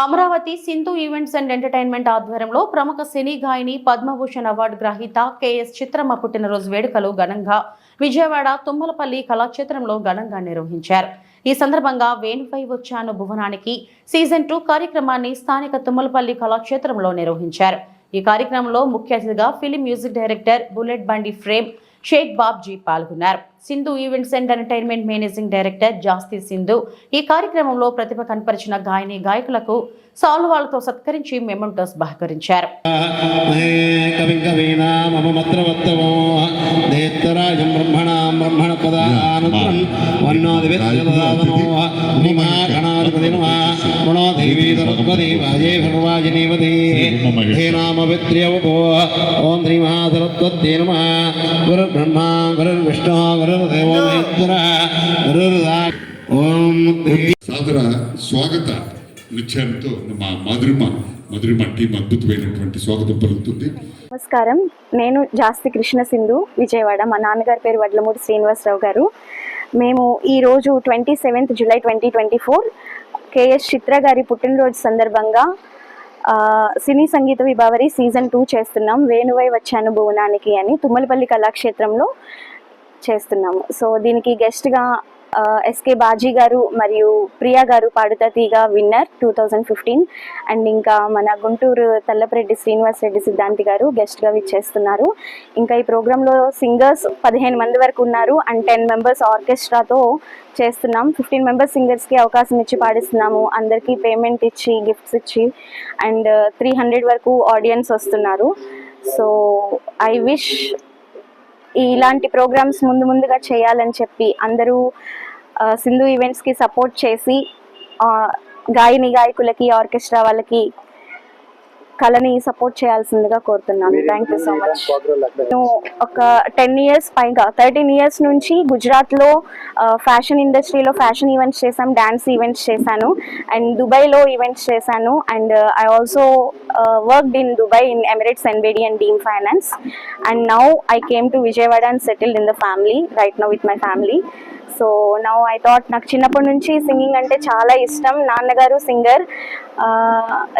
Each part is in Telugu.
Amaravati Sindhu events and entertainment ఆధ్వర్యంలో ప్రముఖ సినీ గాయని పద్మభూషణ్ అవార్డు గ్రహీత కెఎస్ చిత్రమ్మ పుట్టినరోజు వేడుకలు ఘనంగా విజయవాడ తుమ్మలపల్లి కళాక్షేత్రంలో ఘనంగా నిర్వహించారు. ఈ సందర్భంగా వేణుపై వచ్చాను భువనానికి సీజన్ టూ కార్యక్రమాన్ని స్థానిక తుమ్మలపల్లి కళాక్షేత్రంలో నిర్వహించారు. ఈ కార్యక్రమంలో ముఖ్య అతిథిగా film music director bullet Bandi fame Shaik Babji పాల్గొన్నారు. Sindhu events and entertainment managing director Jasti Sindhu ఈ కార్యక్రమంలో ప్రతిభ కనపరిచిన గాయని గాయకులకు సాల్వాలతో సత్కరించి మెమంటోస్ బహకరించారు. బ్రహ్మణాం బ్రహ్మణపదానుగ్రం గురుర్విష్ణు గురుర్దేవో మహేశ్వర గురుర్దా ఓం దేవి సాదర స్వాగత నృత్యాలతో మా మధురిమ మధురిమ టీం అద్భుతమైనటువంటి స్వాగతం పలుకుతుంది. నమస్కారం. నేను జాస్తి కృష్ణ సింధు విజయవాడ. మా నాన్నగారి పేరు వడ్లమూడి శ్రీనివాసరావు గారు. మేము ఈరోజు twenty seventh July twenty twenty four KS Chitra garu పుట్టినరోజు సందర్భంగా సినీ సంగీత విభావరి సీజన్ టూ చేస్తున్నాం. వేణువై వచ్చాను భువనానికి అని తుమ్మలపల్లి కళాక్షేత్రంలో చేస్తున్నాము. సో దీనికి గెస్ట్గా ఎస్కే బాజీ గారు మరియు Priya garu Padutha Theeyaga winner two thousand fifteen and ఇంకా మన గుంటూరు తల్లపరెడ్డి శ్రీనివాస్ రెడ్డి సిద్ధాంతి గారు గెస్ట్గా విచ్చేస్తున్నారు. ఇంకా ఈ ప్రోగ్రాంలో సింగర్స్ పదిహేను మంది వరకు ఉన్నారు. అండ్ టెన్ మెంబర్స్ ఆర్కెస్ట్రాతో చేస్తున్నాం. ఫిఫ్టీన్ మెంబర్స్ సింగర్స్కి అవకాశం ఇచ్చి పాడిస్తున్నాము. అందరికీ పేమెంట్ ఇచ్చి గిఫ్ట్స్ ఇచ్చి అండ్ త్రీ హండ్రెడ్ వరకు ఆడియన్స్ వస్తున్నారు. సో ఐ విష్ ఇలాంటి ప్రోగ్రామ్స్ ముందు ముందుగా చేయాలని చెప్పి అందరూ సింధు ఈవెంట్స్కి సపోర్ట్ చేసి గాయని గాయకులకి ఆర్కెస్ట్రా వాళ్ళకి కళని సపోర్ట్ చేయాల్సిందిగా కోరుతున్నాను. థ్యాంక్ యూ సో మచ్ నేను ఒక టెన్ ఇయర్స్ పైగా థర్టీన్ ఇయర్స్ నుంచి గుజరాత్లో ఫ్యాషన్ ఇండస్ట్రీలో ఫ్యాషన్ ఈవెంట్స్ చేశాను డ్యాన్స్ ఈవెంట్స్ చేశాను. అండ్ దుబాయ్లో ఈవెంట్స్ చేశాను. And I also worked in Dubai in Emirates NBD and Deem Finance. And now I came to Vijayawada and settled in the family right now with my family so now I thought నాకు చిన్నప్పటి నుంచి సింగింగ్ అంటే చాలా ఇష్టం. నాన్నగారు సింగర్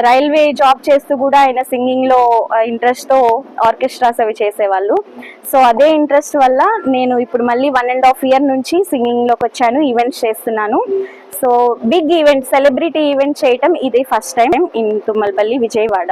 రైల్వే జాబ్ చేస్తూ కూడా ఆయన సింగింగ్లో ఇంట్రెస్ట్తో ఆర్కెస్ట్రాస్ అవి చేసేవాళ్ళు. సో అదే ఇంట్రెస్ట్ వల్ల నేను ఇప్పుడు మళ్ళీ వన్ అండ్ హాఫ్ ఇయర్ నుంచి సింగింగ్లోకి వచ్చాను ఈవెంట్స్ చేస్తున్నాను. So big event celebrity event చేయటం ఇది first time in Tummalapalli Vijayawada